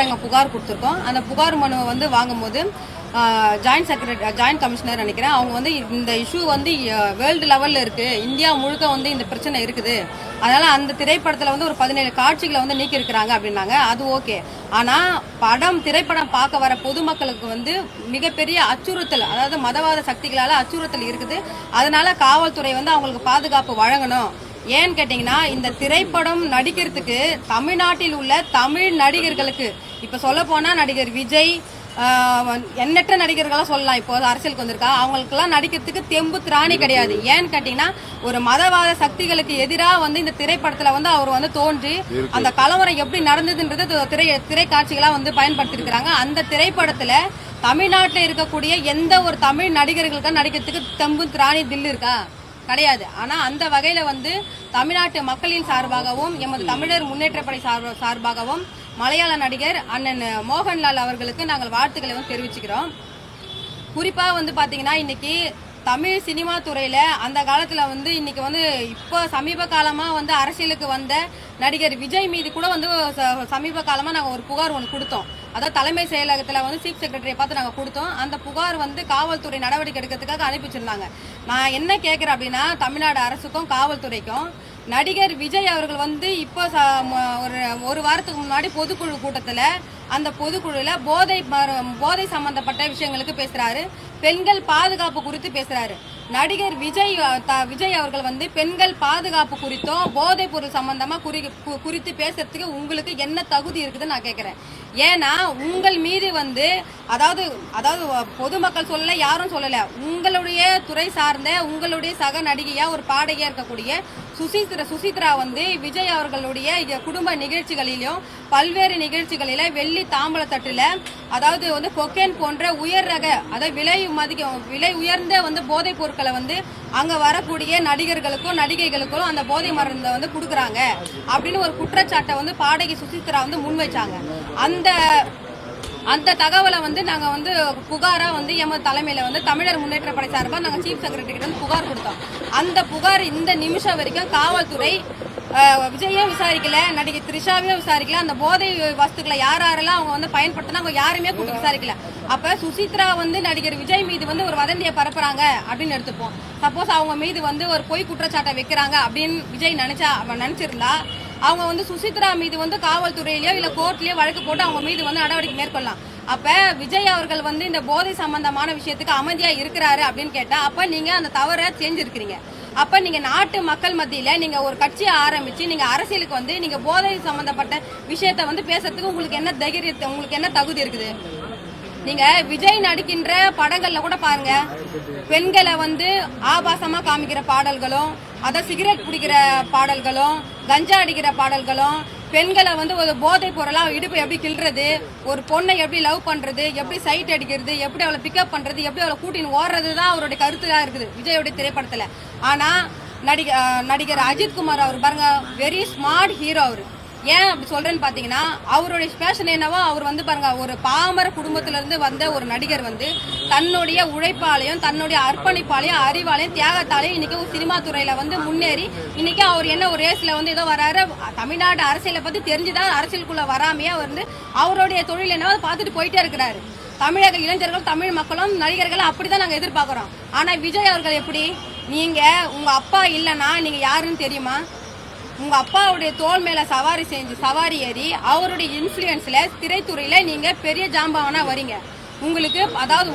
நாங்கள் புகார் கொடுத்துருக்கோம். அந்த புகார் மனுவை வந்து வாங்கும்போது ஜாயின்ட் செக்ரட்டரி ஜாயின்ட் கமிஷனர் நினைக்கிறேன். அவங்க வந்து இந்த இஷ்யூ வந்து வேர்ல்டு லெவலில் இருக்குது இந்தியா முழுக்க வந்து இந்த பிரச்சனை இருக்குது. அதனால் அந்த திரைப்படத்தில் வந்து ஒரு பதினேழு காட்சிகளை வந்து நீக்கி இருக்கிறாங்க அப்படின்னாங்க. அது ஓகே. ஆனால் படம் திரைப்படம் பார்க்க வர பொதுமக்களுக்கு வந்து மிகப்பெரிய அச்சுறுத்தல் அதாவது மதவாத சக்திகளால் அச்சுறுத்தல் இருக்குது. அதனால காவல்துறை வந்து அவங்களுக்கு பாதுகாப்பு வழங்கணும். ஏன்னு கேட்டிங்கன்னா இந்த திரைப்படம் நடிக்கிறதுக்கு தமிழ்நாட்டில் உள்ள தமிழ் நடிகர்களுக்கு இப்போ சொல்ல போனால் நடிகர் விஜய் எண்ணற்ற நடிகர்களாம் சொல்லலாம். இப்போ அரசியலுக்கு வந்திருக்கா அவங்களுக்கெல்லாம் நடிக்கிறதுக்கு தெம்பு திராணி கிடையாது. ஏன்னு கேட்டிங்கன்னா ஒரு மதவாத சக்திகளுக்கு எதிராக வந்து இந்த திரைப்படத்தில் வந்து அவர் வந்து தோன்றி அந்த கலவரம் எப்படி நடந்ததுன்றது திரை திரைக்காட்சிகளாக வந்து பயன்படுத்தியிருக்கிறாங்க அந்த திரைப்படத்தில் தமிழ்நாட்டில் இருக்கக்கூடிய எந்த ஒரு தமிழ் நடிகர்களுக்கும் நடிக்கிறதுக்கு தெம்பு திராணி தில்லு இருக்கா? கிடையாது. ஆனால் அந்த வகையில் வந்து தமிழ்நாட்டு மக்களின் சார்பாகவும் எமது தமிழர் முன்னேற்றப்படை சார்ப சார்பாகவும் மலையாள நடிகர் அண்ணன் மோகன்லால் அவர்களுக்கு நாங்கள் வாழ்த்துக்களை வந்து தெரிவிச்சுக்கிறோம். குறிப்பாக வந்து பார்த்தீங்கன்னா இன்னைக்கு தமிழ் சினிமா துறையில் அந்த காலத்தில் வந்து இன்னைக்கு வந்து இப்போ சமீப காலமாக வந்து அரசியலுக்கு வந்த நடிகர் விஜய் மீது கூட வந்து ச- சமீப காலமாக நாங்கள் ஒரு புகார் ஒன்று கொடுத்தோம். அதாவது தலைமை செயலகத்தில் வந்து சீஃப் செக்ரட்டரியை பார்த்து நாங்கள் கொடுத்தோம். அந்த புகார் வந்து காவல்துறை நடவடிக்கை எடுக்கிறதுக்காக அனுப்பி வச்சிருந்தாங்க நான் என்ன கேட்குறேன் அப்படின்னா தமிழ்நாடு அரசுக்கும் காவல்துறைக்கும் நடிகர் விஜய் அவர்கள் வந்து இப்போ ச- ம- ஒரு ஒரு வாரத்துக்கு முன்னாடி பொதுக்குழு கூட்டத்தில் அந்த பொதுக்குழுல போதை மரு- போதை சம்பந்தப்பட்ட விஷயங்களுக்கு பேசுறாரு. பெண்கள் பாதுகாப்பு குறித்து பேசுறாரு. நடிகர் விஜய் விஜய் அவர்கள் வந்து பெண்கள் பாதுகாப்பு குறித்தும் போதைப் பொருள் சம்பந்தமா குறி குறித்து பேசுறதுக்கு உங்களுக்கு என்ன தகுதி இருக்குதுன்னு நான் கேட்கிறேன் ஏன்னா உங்கள் மீது வந்து அதாவது அதாவது பொதுமக்கள் சொல்லல யாரும் சொல்லல. உங்களுடைய துறை சார்ந்த உங்களுடைய சக நடிகையா ஒரு பாடகியா இருக்கக்கூடிய சுசித்ரா சுசித்ரா வந்து விஜய் அவர்களுடைய குடும்ப நிகழ்ச்சிகளிலும் பல்வேறு நிகழ்ச்சிகளில வெள்ளி தாம்பலத்தட்டுல அதாவது வந்து கொக்கேன் போன்ற உயர் ரக அதாவது விலை மதிக்க விலை உயர்ந்த வந்து போதைப் பொருட்களை வந்து அங்க வரக்கூடிய நடிகர்களுக்கும் நடிகைகளுக்கும் அந்த போதை மருந்தை வந்து கொடுக்குறாங்க. அப்படின்னு ஒரு குற்றச்சாட்டை வந்து பாடகி சுசித்ரா வந்து முன்வைச்சாங்க. அந்த அந்த தகவலை வந்து நாங்க வந்து புகாரா வந்து எமது தலைமையில வந்து தமிழர் முன்னேற்ற படை சார்பாக நாங்க சீஃப் செக்ரட்டரி கிட்ட வந்து புகார் கொடுத்தோம். அந்த புகார் இந்த நிமிஷம் வரைக்கும் காவல்துறை அஹ், விஜயும் விசாரிக்கல நடிகை த்ரிஷாவையும் விசாரிக்கல அந்த போதை வஸ்துக்களை யார் யாரெல்லாம் அவங்க வந்து பயன்படுத்தினா அவங்க யாருமே கூப்பிட்டு விசாரிக்கல. அப்ப சுசித்ரா வந்து நடிகர் விஜய் மீது வந்து ஒரு வதந்தியை பரப்புறாங்க அப்படின்னு எடுத்துப்போம். சப்போஸ் அவங்க மீது வந்து ஒரு பொய் குற்றச்சாட்டை வைக்கிறாங்க அப்படின்னு விஜய் நினைச்சா அவன் நினைச்சிருந்தா அவங்க வந்து சுசித்ரா மீது வந்து காவல்துறையிலயோ இல்ல கோர்ட்லயோ வழக்கு போட்டு அவங்க மீது வந்து நடவடிக்கை மேற்கொள்ளலாம். அப்ப விஜய் அவர்கள் வந்து இந்த போதை சம்பந்தமான விஷயத்துக்கு அமைதியா இருக்கிறாரு அப்படின்னு கேட்டா அப்ப நீங்க அந்த தவறை செஞ்சிருக்கிறீங்க. அப்ப நீங்க நாட்டு மக்கள் மத்தியில நீங்க ஒரு கட்சியை ஆரம்பிச்சு நீங்க அரசியலுக்கு வந்து நீங்க போதை சம்பந்தப்பட்ட விஷயத்த வந்து பேசுறதுக்கு உங்களுக்கு என்ன தைரியத்தை உங்களுக்கு என்ன தகுதி இருக்குது? நீங்க விஜய் நடிக்கின்ற படங்கள்ல கூட பாருங்க. பெண்களை வந்து ஆபாசமா காமிக்கிற பாடல்களும் அத சிகரெட் பிடிக்கிற பாடல்களும் கஞ்சா அடிக்கிற பாடல்களும் பெண்களை வந்து ஒரு போதை பொருளாக இடுப்பு எப்படி கிள்றது ஒரு பொண்ணை எப்படி லவ் பண்ணுறது எப்படி சைட் அடிக்கிறது எப்படி அவளை பிக்கப் பண்ணுறது எப்படி அவளை கூட்டின்னு ஓடுறது தான் அவருடைய கருத்துக்காக இருக்குது விஜயோடைய திரைப்படத்தில். ஆனால் நடிக நடிகர் அஜித் குமார் அவர் பாருங்க வெரி ஸ்மார்ட் ஹீரோ அவர். ஏன் அப்படி சொல்றேன்னு பாத்தீங்கன்னா அவருடைய ஸ்பேஷன் என்னவோ அவர் வந்து பாருங்க ஒரு பாமர குடும்பத்துல இருந்து வந்த ஒரு நடிகர் வந்து தன்னுடைய உழைப்பாலையும் தன்னுடைய அர்ப்பணிப்பாலையும் அறிவாலையும் தியாகத்தாலையும் இன்னைக்கு ஒரு சினிமா துறையில வந்து முன்னேறி இன்னைக்கு அவர் என்ன ஒரு ரேஸ்ல வந்து ஏதோ வராரு தமிழ்நாடு அரசியலை பத்தி தெரிஞ்சுதான் அரசியலுக்குள்ள வராமையே அவர் வந்து அவருடைய தொழில் என்னவோ அதை பார்த்துட்டு போயிட்டே இருக்கிறாரு. தமிழக இளைஞர்கள் தமிழ் மக்களும் நடிகர்களும் அப்படிதான் நாங்க எதிர்பார்க்கிறோம். ஆனா விஜய் அவர்கள் எப்படி? நீங்க உங்க அப்பா இல்லைன்னா நீங்க யாருன்னு தெரியுமா? உங்க அப்பாவுடைய தோல் மேல சவாரி செஞ்சு சவாரி ஏறி அவருடைய இன்ஃப்ளூயன்ஸ்ல திரைத்துறையில நீங்க பெரிய ஜாம்பவனா வரீங்க. உங்களுக்கு அதாவது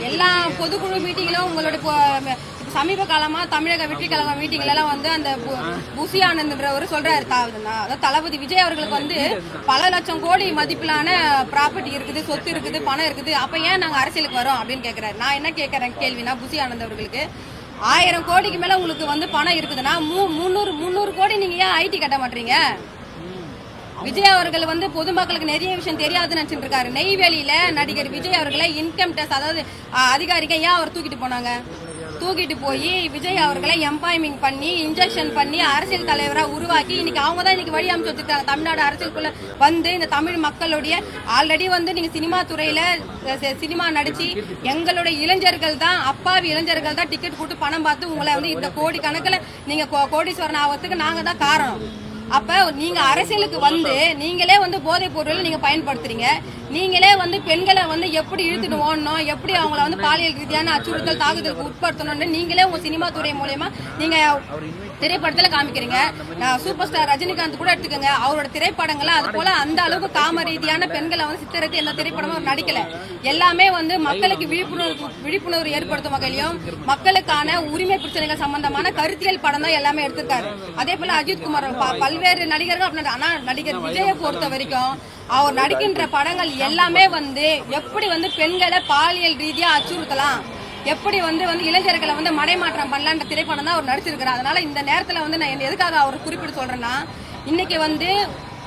எல்லா பொதுக்குழு மீட்டிங்கிலும் உங்களுடைய சமீப காலமா தமிழக வெற்றி கழகம் மீட்டிங்ல எல்லாம் வந்து அந்த பு- புசி ஆனந்த்ன்றவர் சொல்றாரு. அதாவது தளபதி விஜய் அவர்களுக்கு வந்து பல லட்சம் கோடி மதிப்பிலான ப்ராப்பர்ட்டி இருக்குது சொத்து இருக்குது பணம் இருக்குது. அப்ப ஏன் நாங்க அரசியலுக்கு வரோம் அப்படின்னு கேக்குறாரு. நான் என்ன கேட்குறேன் கேள்வினா புசி ஆனந்த் அவர்களுக்கு ஆயிரம் கோடிக்கு மேல உங்களுக்கு வந்து பணம் இருக்குதுன்னா முந்நூறு முந்நூறு கோடி நீங்க ஏன் ஐடி கட்ட மாட்டீங்க? விஜய் அவர்கள் வந்து பொதுமக்களுக்கு நிறைய விஷயம் தெரியாதுன்னு நினைச்சிட்டு இருக்காரு. நெய்வேலியில நடிகர் விஜய் அவர்களை இன்கம் டேக்ஸ் அதாவது அஹ், அதிகாரிகள் ஏன் அவர் தூக்கிட்டு போனாங்க? தூக்கிட்டு போய் விஜய் அவர்களை எம்பாய்மிங் பண்ணி இன்ஜெக்ஷன் பண்ணி அரசியல் தலைவரா உருவாக்கி இன்னைக்கு அவங்க தான் இன்னைக்கு வழி அமைச்சு வச்சிருக்காங்க. தமிழ்நாடு அரசியலுக்குள்ள வந்து இந்த தமிழ் மக்களுடைய ஆல்ரெடி வந்து நீங்க சினிமா துறையில சினிமா நடிச்சு எங்களுடைய இளைஞர்கள் தான் அப்பாவி இளைஞர்கள் தான் டிக்கெட் போட்டு பணம் பார்த்து உங்களை வந்து இந்த கோடி கணக்குல நீங்க கோ- கோடீஸ்வரன் ஆகிறதுக்கு நாங்க தான் காரணம். அப்ப நீங்க அரசியலுக்கு வந்து நீங்களே வந்து போதைப் பொருள் நீங்க பயன்படுத்துறீங்க. நீங்களே வந்து பெண்களை வந்து எப்படி இழுத்துட்டு ஓடணும் எப்படி அவங்கள வந்து பாலியல் ரீதியான அச்சுறுத்தல் தாக்குதலுக்கு உட்படுத்தணும்னு நீங்களே உங்க சினிமா துறை மூலயமா நீங்க திரைப்படத்துல காமிக்கிறீங்க. சூப்பர் ஸ்டார் ரஜினிகாந்த் கூட எடுத்துக்கோங்க. அவரோட திரைப்படங்களை அது போல அந்த அளவுக்கு காம ரீதியான பெண்களை வந்து சித்தரித்து எந்த திரைப்படமும் அவர் நடிக்கல. எல்லாமே வந்து மக்களுக்கு விழிப்புணர்வு விழிப்புணர்வு ஏற்படுத்தும் வகையிலும் மக்களுக்கான உரிமை பிரச்சனைகள் சம்பந்தமான கருத்தியல் படம் தான் எல்லாமே எடுத்திருக்காரு. அதே போல அஜித் குமார் ப- பல்வேறு நடிகர்கள் அப்படின்னா ஆனா நடிகர் விஜயை பொறுத்த வரைக்கும் அவர் நடிக்கின்ற படங்கள் எல்லாமே வந்து எப்படி வந்து பெண்களை பாலியல் ரீதியா அச்சுறுத்தலாம்? எப்படி வந்து வந்து இளைஞர்களை வந்து மடைமாற்றம் பண்ணலான்ற திரைப்படம் தான் அவர் நடிச்சிருக்கிறார். அதனால இந்த நேரத்தில் வந்து நான் எதுக்காக அவர் குறிப்பிட்டு சொல்றேன்னா இன்னைக்கு வந்து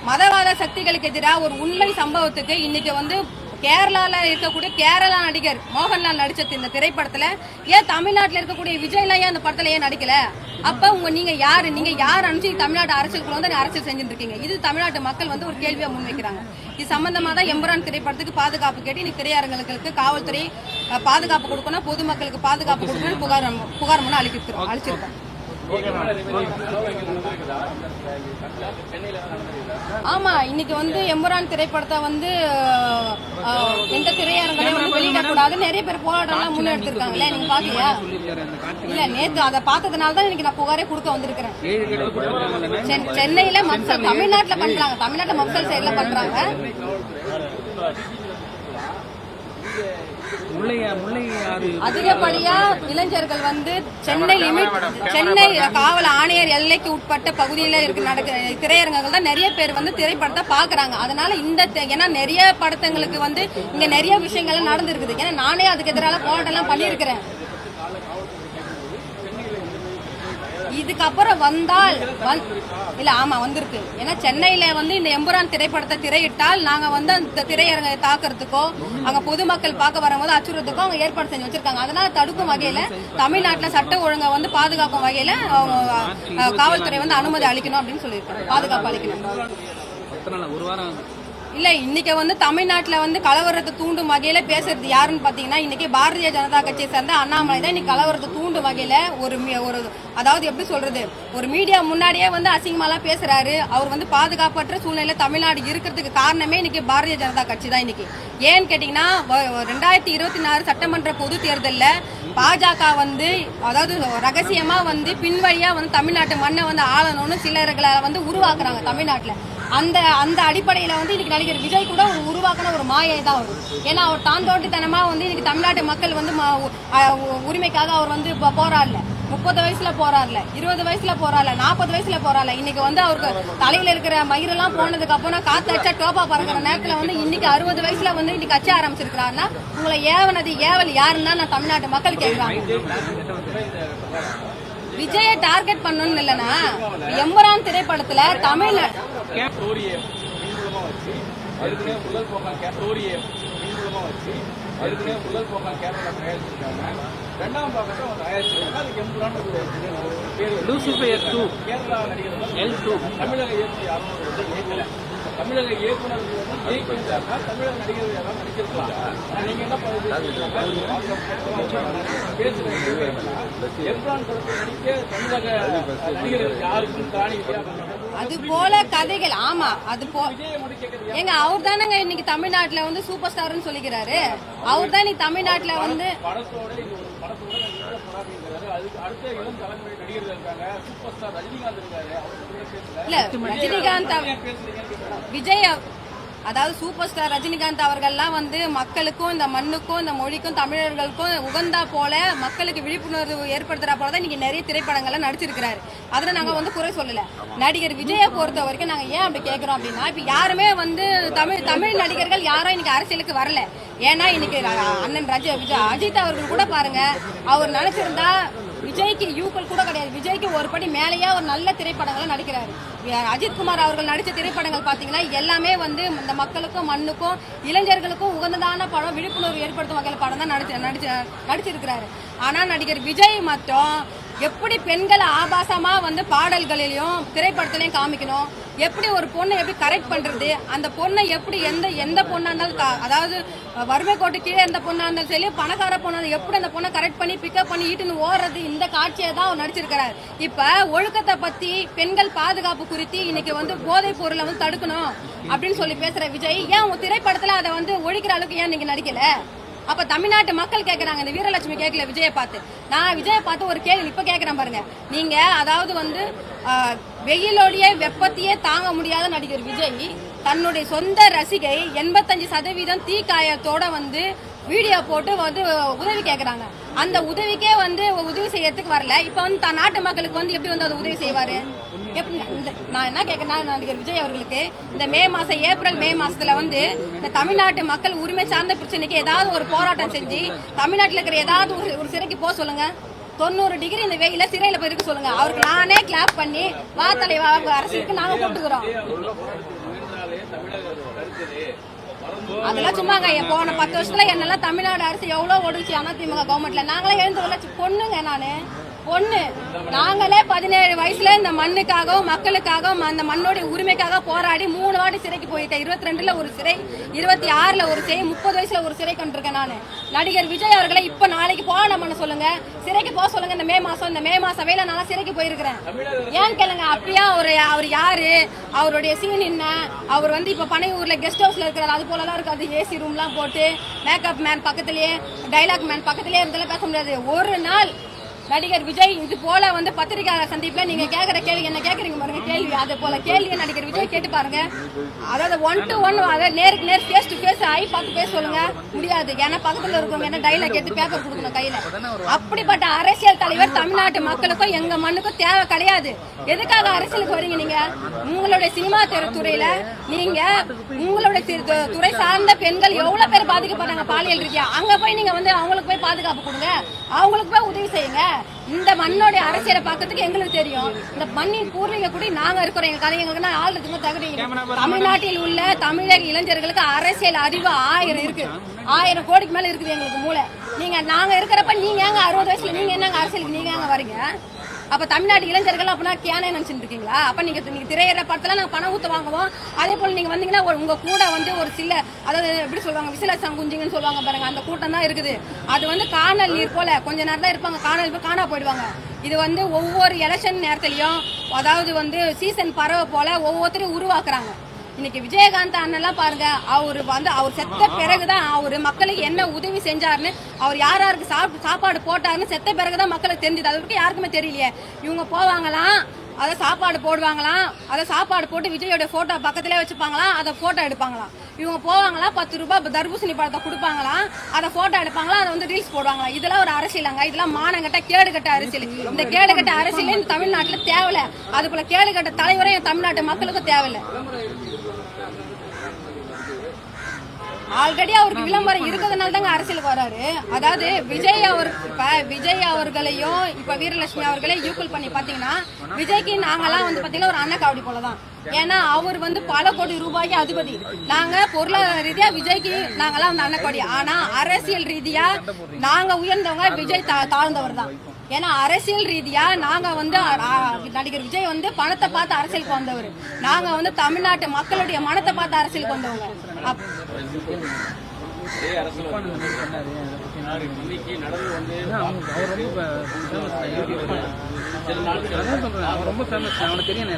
மதவாத சக்திகளுக்கு எதிராக ஒரு உண்மை சம்பவத்துக்கு இன்னைக்கு வந்து கேரளால இருக்கக்கூடிய கேரளா நடிகர் மோகன்லால் நடிச்ச இந்த திரைப்படத்துல ஏன் தமிழ்நாட்டுல இருக்கக்கூடிய விஜய்லாம் ஏன் அந்த படத்துல ஏன் நடிக்கல? அப்ப உங்க நீங்க யாரு? நீங்க யார் அனுப்பிச்சு தமிழ்நாட்டு அரசியலுக்குள்ள வந்து அரசியல் செஞ்சுட்டு இருக்கீங்க? இது தமிழ்நாட்டு மக்கள் வந்து ஒரு கேள்வியா முன்வைக்கிறாங்க. இது சம்பந்தமா தான் எம்பரான் திரைப்படத்துக்கு பாதுகாப்பு கேட்டு இன்னைக்கு திரையரங்களுக்கு காவல்துறை பாதுகாப்பு கொடுக்கணும் பொதுமக்களுக்கு பாதுகாப்பு கொடுக்கணும் புகார் புகார் மனு அளிக்கிறோம் அளிச்சிருக்கோம் ஆமா இன்னைக்கு வந்து எம்புரான் திரைப்படத்தை வந்து எந்த திரையரங்களையும் வந்து வெளியிடக்கூடாது நிறைய பேர் போராட்டம்லாம் முன்னெடுத்திருக்காங்கல்ல நீங்க பாக்கலையா இல்ல நேத்து அதை பார்த்ததுனால தான் இன்னைக்கு நான் புகாரே கொடுக்க வந்திருக்கிறேன். சென்- சென்னையில மக்கள் தமிழ்நாட்டுல பண்றாங்க தமிழ்நாட்டுல மக்கள் சைடுல பண்றாங்க. அதிகப்படியா இளைஞர்கள் வந்து சென்னை லிமிட் சென்னை காவல் ஆணையர் எல்லைக்கு உட்பட்ட பகுதியில இருக்க நடக்க திரையரங்குகள் தான் நிறைய பேர் வந்து திரைப்படத்தை பாக்குறாங்க அதனால இந்த ஏன்னா நிறைய படத்தங்களுக்கு வந்து இங்க நிறைய விஷயங்கள் நடந்திருக்குது. ஏன்னா நானே அதுக்கு எதிரால போராட்டம் எல்லாம் பண்ணியிருக்கிறேன். இதுக்கப்புறம் வந்தால் வந்- இல்ல ஆமா வந்திருக்கு. ஏன்னா சென்னையில வந்து இந்த எம்புரான் திரைப்படத்தை திரையிட்டால் நாங்க வந்து அந்த திரையரங்கை தாக்குறதுக்கோ அங்க பொதுமக்கள் பார்க்க வரும்போது அச்சுறுத்துக்கோ அவங்க ஏற்பாடு செஞ்சு வச்சிருக்காங்க. அதனால தடுக்கும் வகையில தமிழ்நாட்டுல சட்ட ஒழுங்கை வந்து பாதுகாக்கும் வகையில அவங்க காவல்துறை வந்து அனுமதி அளிக்கணும் அப்படின்னு சொல்லியிருக்காங்க. பாதுகாப்பு அளிக்கணும். ஒரு வாரம் இல்ல இன்னைக்கு வந்து தமிழ்நாட்டுல வந்து கலவரத்தை தூண்டும் வகையில பேசுறது யாருன்னு பாத்தீங்கன்னா இன்னைக்கு பாரதிய ஜனதா கட்சியை சேர்ந்த அண்ணாமலை தான் இன்னைக்கு கலவரத்தை தூண்டும் வகையில ஒரு மீ- ஒரு அதாவது எப்படி சொல்றது ஒரு மீடியா முன்னாடியே வந்து அசிங்கமாலாம் பேசுறாரு. அவர் வந்து பாதுகாப்பற்ற சூழ்நிலையில் தமிழ்நாடு இருக்கிறதுக்கு காரணமே இன்னைக்கு பாரதிய ஜனதா கட்சி தான் இன்னைக்கு. ஏன்னு கேட்டீங்கன்னா ரெண்டாயிரத்தி இருபத்தி நாலு சட்டமன்ற பொது தேர்தலில் பாஜக வந்து அதாவது ரகசியமா வந்து பின்வழியா வந்து தமிழ்நாட்டு மண்ணை வந்து ஆளணும்னு சிலர்களை வந்து உருவாக்குறாங்க தமிழ்நாட்டுல. அந்த அந்த அடிப்படையில் வந்து இன்னைக்கு நடிகர் விஜய் கூட ஒரு உருவாக்கின ஒரு மாயை தான் வரும் ஏன்னா அவர் தான் தோண்டித்தனமா வந்து இன்னைக்கு தமிழ்நாட்டு மக்கள் வந்து உ- உரிமைக்காக அவர் வந்து இப்போ போராடல. முப்பது வயசுல போறாருல இருபது வயசுல போறாருல நாற்பது வயசுல போறாருல இன்னைக்கு வந்து அவருக்கு தலையில இருக்கிற மயிரெல்லாம் போனதுக்கு அப்புறம் காத்து அச்சா டோப்பா பறக்கிற நேரத்துல வந்து இன்னைக்கு அறுபது வயசுல வந்து இன்னைக்கு அச்ச ஆரம்பிச்சிருக்கிறாருன்னா உங்களை ஏவனது ஏவல் யாருன்னா நான் தமிழ்நாட்டு மக்கள் கேட்கிறாங்க. விஜயை டார்கெட் பண்ணணும்னு இல்லைன்னா எம்பரான் திரைப்படத்துல தமிழ் ரெண்டாம் அவங்க தயாரிச்சிருக்காங்க. அதுக்கு Empuraan Lucifer two L two தமிழக இயக்கல தமிழக இயக்குனர்கள் வந்து ஜெயிக்கின்றாங்க தமிழக நடிகர்கள் யாரும் நடிச்சிருக்கலாம் ஆனா நீங்க என்ன பண்ணுறீங்க பேசுறீங்க எம்ரான் படத்தில் நடிக்க தமிழக நடிகர்கள் யாருக்கும் காணி வித்தியாசம் அது போல கதைகள் ஆமா அது போ ஏங்க அவர் தானங்க இன்னைக்கு தமிழ்நாட்டுல வந்து சூப்பர் ஸ்டார்னு சொல்லிக்கிறாரு. அவர் தான் இன்னைக்கு தமிழ்நாட்டுல வந்து அடுத்த இளம் தலைமுறை நடிகர்கள் இருக்காங்க. சூப்பர் ஸ்டார் ரஜினிகாந்த் இருக்காரு. இல்ல ரஜினிகாந்த் விஜய் அதாவது சூப்பர் ஸ்டார் ரஜினிகாந்த் அவர்கள்லாம் வந்து மக்களுக்கும் இந்த மண்ணுக்கும் இந்த மொழிக்கும் தமிழர்களுக்கும் உகந்தா போல மக்களுக்கு விழிப்புணர்வு ஏற்படுத்துறா போல தான் இன்னைக்கு நிறைய திரைப்படங்கள்லாம் நடிச்சிருக்கிறாரு. அதுல நாங்க வந்து குறை சொல்லல. நடிகர் விஜயை பொறுத்த வரைக்கும் நாங்க ஏன் அப்படி கேட்குறோம் அப்படின்னா இப்ப யாருமே வந்து தமிழ் தமிழ் நடிகர்கள் யாரும் இன்னைக்கு அரசியலுக்கு வரல. ஏன்னா இன்னைக்கு அண்ணன் ரஜ விஜய் அஜித் அவர்கள் கூட பாருங்க அவர் நினைச்சிருந்தா விஜய்க்கு யூக்கள் கூட கிடையாது. விஜய்க்கு ஒரு படி மேலேயே ஒரு நல்ல திரைப்படங்களை நடிக்கிறாரு. அஜித்குமார் அஜித் குமார் அவர்கள் நடித்த திரைப்படங்கள் பார்த்தீங்கன்னா எல்லாமே வந்து இந்த மக்களுக்கும் மண்ணுக்கும் இளைஞர்களுக்கும் உகந்ததான படம் விழிப்புணர்வு ஏற்படுத்தும் வகையில் படம் தான் நடிச்சு நடிச்சு நடிச்சிருக்கிறாரு. ஆனால் நடிகர் விஜய் மட்டும் எப்படி பெண்களை ஆபாசமா வந்து பாடல்களிலையும் திரைப்படத்திலையும் காமிக்கணும்? எப்படி ஒரு பொண்ணை எப்படி கரெக்ட் பண்றது? அந்த பொண்ணை எப்படி எந்த எந்த பொண்ணா இருந்தாலும் அதாவது வறுமை கோட்டு கீழே எந்த பொண்ணா இருந்தாலும் சரி பணக்கார பொண்ணா எப்படி அந்த பொண்ணை கரெக்ட் பண்ணி பிக்கப் பண்ணி ஈட்டுன்னு ஓடுறது இந்த காட்சியை தான் அவர் நடிச்சிருக்கிறார். இப்ப ஒழுக்கத்தை பத்தி பெண்கள் பாதுகாப்பு குறித்து இன்னைக்கு வந்து போதைப் பொருளை வந்து தடுக்கணும் அப்படின்னு சொல்லி பேசுற விஜய் ஏன் உங்க திரைப்படத்துல அதை வந்து ஒழிக்கிற அளவுக்கு ஏன் இன்னைக்கு நடிக்கல? அப்ப தமிழ்நாட்டு மக்கள் கேக்குறாங்க இந்த வீரலட்சுமி கேட்கல விஜய பார்த்து. நான் விஜய பார்த்து ஒரு கேள்வி இப்ப கேக்குறேன் பாருங்க. நீங்க அதாவது வந்து வெயிலோடைய வெப்பத்தையே தாங்க முடியாத நடிகர் விஜய் தன்னுடைய சொந்த ரசிகை எண்பத்தஞ்சு சதவீதம் தீக்காயத்தோட வந்து வீடியோ போட்டு வந்து உதவி கேட்கறாங்க அந்த உதவிக்கே வந்து உதவி செய்யறதுக்கு வரல. இப்ப வந்து தான் நாட்டு மக்களுக்கு வந்து எப்படி வந்து அது உதவி செய்வாரு? நான் என்ன கேட்கறேன் நடிகர் விஜய் அவர்களுக்கு இந்த மே மாசம் ஏப்ரல் மே மாசத்துல வந்து இந்த தமிழ்நாட்டு மக்கள் உரிமை சார்ந்த பிரச்சனைக்கு ஏதாவது ஒரு போராட்டம் செஞ்சு தமிழ்நாட்டில் இருக்கிற ஏதாவது ஒரு ஒரு சிறைக்கு போக சொல்லுங்க. தொண்ணூறு டிகிரி இந்த வெயில சிறையில போய் இருக்க சொல்லுங்க. அவருக்கு நானே கிளாப் பண்ணி வா தலைவா அரசுக்கு நாங்க கூப்பிட்டுக்கிறோம். அதெல்லாம் சும்மாங்க போன பத்து வருஷத்துல என்னெல்லாம் தமிழ்நாடு அரசு எவ்வளவு ஒடுச்சு அதிமுக கவர்மெண்ட்ல நாங்களே எழுந்து வரல பொண்ணுங்க நானு. பொண்ணு நாங்களே பதினேழு வயசுல இந்த மண்ணுக்காகவும் மக்களுக்காகவும் அந்த மண்ணோட உரிமைக்காக போராடி மூணு வாட்டி சிறைக்கு போயிட்டேன். இருபத்தி ரெண்டுல ஒரு சிறை இருபத்தி ஆறுல ஒரு சிறை முப்பது வயசுல ஒரு சிறை கண்டிருக்கேன் நானு. நடிகர் விஜய் அவர்களை இப்ப நாளைக்கு போராட்டம் பண்ண சொல்லுங்க? சிறைக்கு போக சொல்லுங்க இந்த மே மாசம் இந்த மே மாசம் வேலை நான் சிறைக்கு போயிருக்கிறேன். ஏன் கேளுங்க அப்படியா அவர் அவர் யாரு? அவருடைய சீன் என்ன? அவர் வந்து இப்ப பனையூர்ல கெஸ்ட் ஹவுஸ்ல இருக்கிறார். அது போலலாம் இருக்காது. ஏசி ரூம்லாம் போட்டு மேக்கப் மேன் பக்கத்திலேயே டைலாக் மேன் பக்கத்திலேயே இருந்தாலும் பேச முடியாது. ஒரு நாள் நடிகர் விஜய் இது போல வந்து பத்திரிகையாளர் சந்திப்புல நீங்க கேக்குற கேள்வி என்ன கேக்குறீங்க பாருங்க கேள்வி. அது போல கேள்வியை நடிகர் விஜய் கேட்டு பாருங்க. அதாவது ஒன் டு ஒன் அதாவது நேருக்கு நேர் ஃபேஸ் டு ஃபேஸ் ஐ பார்த்து பேச சொல்லுங்க. முடியாது. ஏன்னா பக்கத்துல இருக்கவங்க என்ன டைலாக் எடுத்து பேப்பர் கொடுக்கணும் கையில. அப்படிப்பட்ட அரசியல் தலைவர் தமிழ்நாட்டு மக்களுக்கும் எங்க மண்ணுக்கும் தேவை கிடையாது. எதுக்காக அரசியலுக்கு வரீங்க நீங்க? உங்களுடைய சினிமா துறையில நீங்க உங்களுடைய துறை சார்ந்த பெண்கள் எவ்வளவு பேர் பாதிக்கப்படுறாங்க பாலியல் ரீதியா? அங்க போய் நீங்க வந்து அவங்களுக்கு போய் பாதுகாப்பு கொடுங்க. அவங்களுக்கு போய் உதவி செய்யுங்க. இந்த மண்ணோட அரசியலை பார்க்கறதுக்கு எங்களுக்கு தெரியும். இந்த மண்ணின் பூர்வீக கூட நாங்க இருக்கிறோம். எங்க கதை எங்களுக்கு நான் ஆள்றதுக்கு தகுதி. தமிழ்நாட்டில் உள்ள தமிழக இளைஞர்களுக்கு அரசியல் அறிவு ஆயிரம் இருக்கு. ஆயிரம் கோடிக்கு மேல இருக்குது எங்களுக்கு மூளை. நீங்க நாங்க இருக்கிறப்ப நீங்க அறுபது வயசுல நீங்க என்னங்க அரசியலுக்கு நீங்க வரீங்க? அப்ப தமிழ்நாடு இளைஞர்கள் அப்படின்னா கேனே நினைச்சிட்டு இருக்கீங்களா? அப்ப நீங்க நீங்க திரையிற படத்துல நாங்க பணம் ஊத்து வாங்குவோம். அதே போல நீங்க வந்தீங்கன்னா உங்க கூட வந்து ஒரு சில அதாவது எப்படி சொல்லுவாங்க விசில சங்குஞ்சிங்கன்னு சொல்லுவாங்க பாருங்க அந்த கூட்டம் தான் இருக்குது. அது வந்து காணல் நீர் போல கொஞ்ச நேரம் தான் இருப்பாங்க. காணல் போய் காணா போயிடுவாங்க. இது வந்து ஒவ்வொரு எலெக்ஷன் நேரத்திலையும் அதாவது வந்து சீசன் பறவை போல ஒவ்வொருத்தரையும் உருவாக்குறாங்க. இன்னைக்கு விஜயகாந்த் அண்ணன்லாம் பாருங்க அவர் வந்து அவர் செத்த பிறகுதான் அவர் மக்களுக்கு என்ன உதவி செஞ்சாருன்னு அவர் யார் யாருக்கு சாப் சாப்பாடு போட்டாருன்னு செத்த பிறகுதான் மக்களுக்கு தெரிஞ்சது. அது வரைக்கும் யாருக்குமே தெரியலையே. இவங்க போவாங்களாம். அதை சாப்பாடு போடுவாங்களாம். அதை சாப்பாடு போட்டு விஜயோட போட்டோ பக்கத்திலே வச்சுப்பாங்களாம். அதை போட்டோ எடுப்பாங்களாம். இவங்க போவாங்களாம் பத்து ரூபாய் தர்பூசணி பழத்தை கொடுப்பாங்களாம். அதை போட்டோ எடுப்பாங்களா? அதை வந்து ரீல்ஸ் போடுவாங்களா இதெல்லாம் ஒரு அரசியலாங்க இதெல்லாம் மானங்கட்ட கேடுகட்ட அரசியல். இந்த கேடுகட்ட அரசியல் தமிழ்நாட்டில் தேவையில்ல? அது போல கேடுகட்ட தலைவரும் என் தமிழ்நாட்டு மக்களுக்கும் தேவையில்லை. ஆல்ரெடி அவருக்கு விளம்பரம் இருக்கிறதுனால தாங்க அரசியலுக்கு வராரு. அதாவது விஜய் அவர் இப்ப விஜய் அவர்களையும் இப்ப வீரலட்சுமி அவர்களையும் ஈக்குவல் பண்ணி பாத்தீங்கன்னா விஜய்க்கு நாங்கெல்லாம் வந்து பாத்தீங்கன்னா ஒரு அன்னக்காவடி போலதான். ஏன்னா அவர் வந்து பல கோடி ரூபாய்க்கு அதிபதி. நாங்க பொருளாதார ரீதியா விஜய்க்கு நாங்கெல்லாம் வந்து அன்னக்காவடி ஆனா அரசியல் ரீதியா நாங்க உயர்ந்தவங்க விஜய் தா- தாழ்ந்தவர் தான் ஏன்னா அரசியல் ரீதியா நாங்க வந்து நடிகர் விஜய் வந்து பணத்தை பார்த்து அரசியலுக்கு வந்தவர். நாங்க வந்து தமிழ்நாட்டு மக்களுடைய மனத்தை பார்த்து அரசியலுக்கு வந்தவங்க. அப்- அவர் அவன் ரொம்ப ஃபேமஸ் அவனுக்கு தெரியும்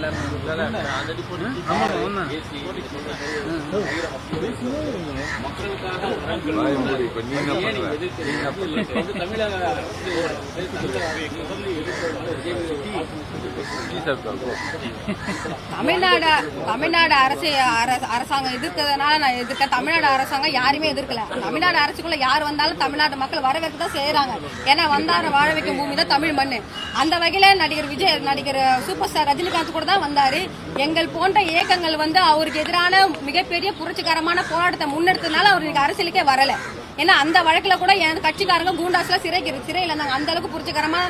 தமிழ்நாடு தமிழ்நாடு அரசு அரச- அரசாங்கம் எதிர்க்கிறதுனால நான் எதிர்க்க தமிழ்நாடு அரசாங்கம் யாருமே எதிர்க்கல. தமிழ்நாடு அரசுக்குள்ள யார் வந்தாலும் தமிழ்நாட்டு மக்கள் வரவேற்க தான் செய்யறாங்க ஏன்னா வந்தார வாழ வைக்கும் பூமி தான் தமிழ் மண்ணு. அந்த வகையில நடிகர் விஜய் நடிகர் சூப்பர் ஸ்டார் ரஜினிகாந்த் கூட தான் வந்தாரு. எங்கள் போன்ற இயக்கங்கள் வந்து அவருக்கு எதிரான மிகப்பெரிய புரட்சிகரமான போராட்டத்தை முன்னெடுத்ததுனால அவர் இன்னைக்கு அரசியலுக்கே வரல. ஏன்னா அந்த வழக்கில் கூட என் கட்சிக்காரங்க கூண்டாஸ்ல சிறைக்கு சிறையில் இருந்தாங்க. அந்த அளவுக்கு புரட்சிகரமா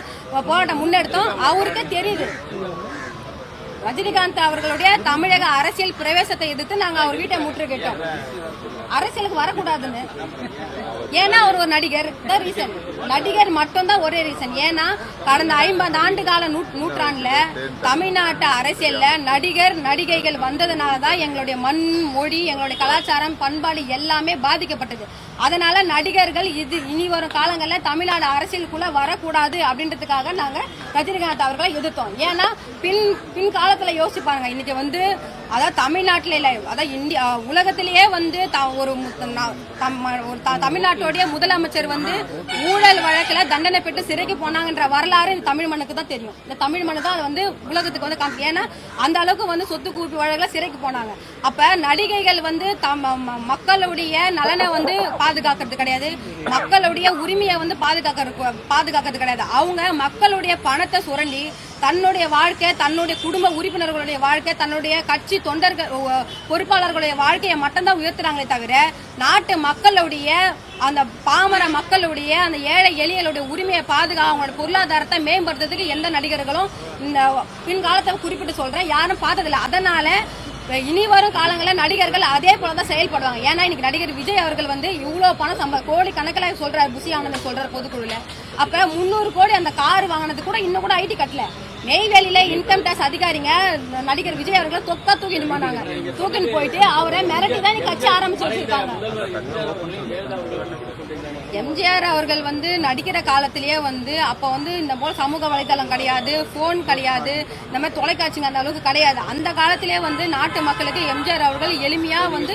போராட்டம் முன்னெடுத்தோம். அவருக்கே தெரியுது. ரஜினிகாந்த் அவர்களுடைய தமிழக அரசியல் பிரவேசத்தை எதிர்த்து நாங்க அவர் வீட்டை முற்றுகிட்டோம் அரசியலுக்கு வரக்கூடாதுன்னு. ஏன்னா அவர் ஒரு நடிகர். தான் ரீசன் நடிகர் மட்டும்தான் ஒரே ரீசன் ஏன்னா கடந்த ஐம்பது ஆண்டு கால நூ- நூற்றாண்டுல தமிழ்நாட்டு அரசியல்ல நடிகர் நடிகைகள் வந்ததுனால தான் எங்களுடைய மண் மொழி எங்களுடைய கலாச்சாரம் பண்பாடு எல்லாமே பாதிக்கப்பட்டது. அதனால நடிகர்கள் இது இனி வரும் காலங்களில் தமிழ்நாடு அரசியலுக்குள்ள வரக்கூடாது அப்படின்றதுக்காக நாங்க ரஜினிகாந்த் அவர்களை எதிர்த்தோம். ஏன்னா பின் பின் காலத்துல யோசிச்சு பாருங்க. இன்னைக்கு வந்து அதாவது தமிழ்நாட்டில இல்லை அதாவது இந்தியா உலகத்திலேயே வந்து ஒரு தம்- ஒரு த- தமிழ்நாட்டுடைய முதலமைச்சர் வந்து ஊழல் வழக்கில் தண்டனை பெற்று சிறைக்கு போனாங்கன்ற வரலாறு இந்த தமிழ் மண்ணுக்கு தான் தெரியும். இந்த தமிழ் மண்ணு தான் வந்து உலகத்துக்கு வந்து காமி- ஏன்னா அந்த அளவுக்கு வந்து சொத்து குவிப்பு வழக்கில் சிறைக்கு போனாங்க. அப்ப நடிகைகள் வந்து தம் ம- மக்களுடைய நலனை வந்து பாதுகாக்கிறது கிடையாது. மக்களுடைய உரிமையை வந்து பாதுகாக்கிறது பாதுகாக்கிறது கிடையாது. அவங்க மக்களுடைய பணத்தை சுரண்டி தன்னுடைய வாழ்க்கை தன்னுடைய குடும்ப உறுப்பினர்களுடைய வாழ்க்கை தன்னுடைய கட்சி தொண்டர்கள் பொறுப்பாளர்களுடைய வாழ்க்கையை மட்டும்தான் உயர்த்துறாங்களே தவிர நாட்டு மக்களுடைய அந்த பாமர மக்களுடைய அந்த ஏழை எளியலுடைய உரிமையை பாதுகா அவங்களோட பொருளாதாரத்தை மேம்படுத்துறதுக்கு எந்த நடிகர்களும் இந்த பின்காலத்தை குறிப்பிட்டு சொல்றேன். யாரும் பார்த்ததில்லை. அதனால இனி வரும் காலங்களில் நடிகர்கள் அதே போல தான் செயல்படுவாங்க. ஏன்னா இன்னைக்கு நடிகர் விஜய் அவர்கள் வந்து இவ்வளோ பணம் சம்ப கோடி கணக்கில் சொல்றாரு புசி ஆனந்த சொல்றாரு பொதுக்குழுல. அப்ப முந்நூறு கோடி அந்த கார் வாங்கினது கூட இன்னும் கூட ஐடி கட்டல. நெய்வேலியில இன்கம் டேக்ஸ் அதிகாரிங்க நடிகர் விஜய் அவர்களை தொக்கா தூக்கிட்டு போனாங்க. தூக்கிட்டு போயிட்டு அவரை மிரட்டி தான் கட்சி ஆரம்பிச்சு வச்சிருக்காங்க. எம்ஜிஆர் அவர்கள் வந்து நடிக்கிற காலத்திலேயே வந்து அப்ப வந்து இந்த போல சமூக வலைதளம் கிடையாது போன் கிடையாது இந்த மாதிரி தொலைக்காட்சிங்க அந்த அளவுக்கு கிடையாது. அந்த காலத்திலேயே வந்து நாட்டு மக்களுக்கு எம்ஜிஆர் அவர்கள் எளிமையா வந்து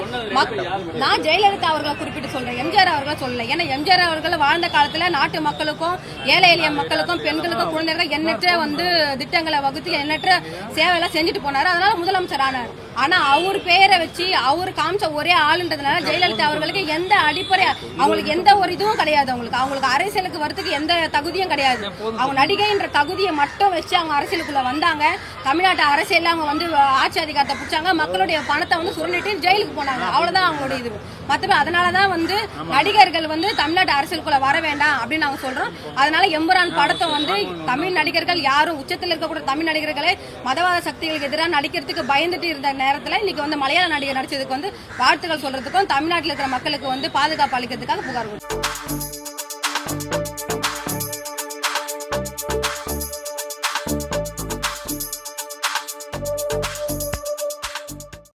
நான் ஜெயலலிதா அவர்களை குறிப்பிட்டு சொல்றேன். எம்ஜிஆர் அவர்களை சொல்லல. ஏன்னா எம்ஜிஆர் அவர்கள் வாழ்ந்த காலத்துல நாட்டு மக்களுக்கும் ஏழை எளிய மக்களுக்கும் பெண்களுக்கும் குழந்தைகளுக்கும் எண்ணற்ற வந்து திட்டங்களை வகுத்து எண்ணற்ற சேவையெல்லாம் செஞ்சுட்டு போனாரு. அதனால முதலமைச்சர் ஆனார் ஆனா அவர் பேரை வச்சு அவர் காமிச்ச ஒரே ஆளுன்றதுனால ஜெயலலிதா அவர்களுக்கு எந்த அடிப்படை அவங்களுக்கு எந்த ஒரு இதுவும் கிடையாது அவங்களுக்கு. அவங்களுக்கு அரசியலுக்கு வரத்துக்கு எந்த தகுதியும் கிடையாது. அவங்க நடிகைன்ற தகுதியை மட்டும் வச்சு அவங்க அரசியலுக்குள்ள வந்தாங்க. தமிழ்நாட்டு அரசியல்ல அவங்க வந்து ஆட்சி அதிகாரத்தை பிடிச்சாங்க. மக்களுடைய பணத்தை வந்து சுரண்டிட்டு ஜெயிலுக்கு போனாங்க. அவ்வளவுதான் அவங்களுடைய இது. மற்றபடி அதனாலதான் வந்து நடிகர்கள் வந்து தமிழ்நாட்டு அரசியலுக்குள்ள வர வேண்டாம் அப்படின்னு நாங்க சொல்றோம். அதனால எம்புரான் படத்தை வந்து தமிழ் நடிகர்கள் யாரும் உச்சத்தில் இருக்கக்கூடிய தமிழ் நடிகர்களே மதவாத சக்திகளுக்கு எதிராக நடிக்கிறதுக்கு பயந்துட்டு இருந்த நேரத்துல இன்னைக்கு வந்து மலையாள நடிகர் நடிச்சதுக்கு வந்து வாழ்த்துக்கள் சொல்றதுக்கும் தமிழ்நாட்டில் இருக்கிற மக்களுக்கு வந்து பாதுகாப்பு அளிக்கிறதுக்காக புகார் கொடுத்தோம்.